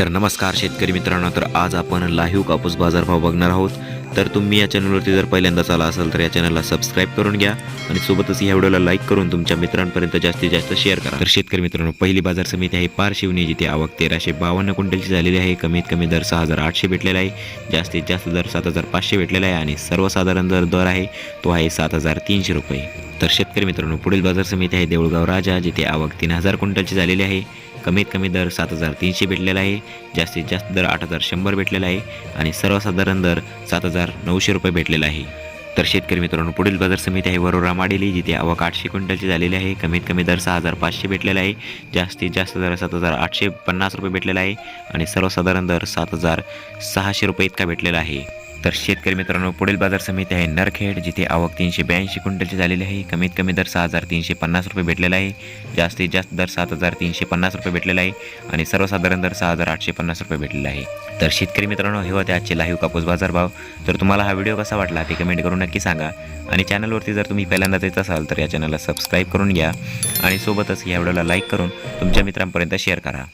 तर नमस्कार शेतकरी मित्रांनो तर आज आपण लाईव्ह कापूस बाजारभाव बघणार आहोत. तर तुम्ही या चॅनलवरती जर पहिल्यांदाच आला असाल तर या चॅनलला सबस्क्राईब करून घ्या आणि सोबतच या व्हिडिओला लाईक करून तुमच्या मित्रांपर्यंत जास्तीत जास्त शेअर करा. तर शेतकरी मित्रांनो पहिली बाजार समिती आहे पार शिवनी जिथे आवक तेराशे बावन्न क्विंटलची झालेली आहे. कमीत कमी दर सहा हजार आठशे भेटलेला आहे. जास्तीत जास्त दर सात हजार पाचशे भेटलेला आहे आणि सर्वसाधारण दर दर आहे तो आहे सात हजार तीनशे रुपये. तर शेतकरी मित्रांनो पुढील बाजार समिती आहे देऊळगाव राजा जिथे आवक तीन हजार क्विंटलची झालेली आहे. कमीत कमी दर सात हजार तीनशे भेटलेला आहे. जास्तीत जास्त दर आठ हजार शंभर भेटलेला आहे. आणि सर्वसाधारण दर सात हजार नऊशे रुपये भेटलेला आहे. तर शेतकरी मित्रांनो पुढील बाजार समिती आहे वरोरा माडेली जिथे आवक आठशे क्विंटलची झालेली आहे. कमीत कमी दर सहा हजार पाचशे भेटलेला आहे. जास्तीत जास्त दर सात हजार आठशे पन्नास रुपये भेटलेला आहे. आणि सर्वसाधारण दर सात हजार सहाशे रुपये इतका भेटलेला आहे. तर शेतकरी मित्रांनो पुढील बाजार समिती आहे नरखेड जिथे आवक तीनशे ब्याऐंशी क्विंटलची झालेली आहे. कमीत कमी दर सहा हजार तीनशे पन्नास रुपये भेटलेला आहे. जास्तीत जास्त दर सात हजार तीनशे पन्नास रुपये भेटलेला आहे आणि सर्वसाधारण दर सहा हजार आठशे पन्नास रुपये भेटलेला आहे. तर शेतकरी मित्रांनो हे होते आजचे लाईव्ह कापूस बाजार भाव. तर तुम्हाला हा व्हिडिओ कसा वाटला ते कमेंट करून नक्की सांगा. आणि चॅनलवरती जर तुम्ही पहिल्यांदाच येत असाल तर या चॅनलला सबस्क्राईब करून घ्या. आणि सोबतच या व्हिडिओला लाईक करून तुमच्या मित्रांपर्यंत शेअर करा.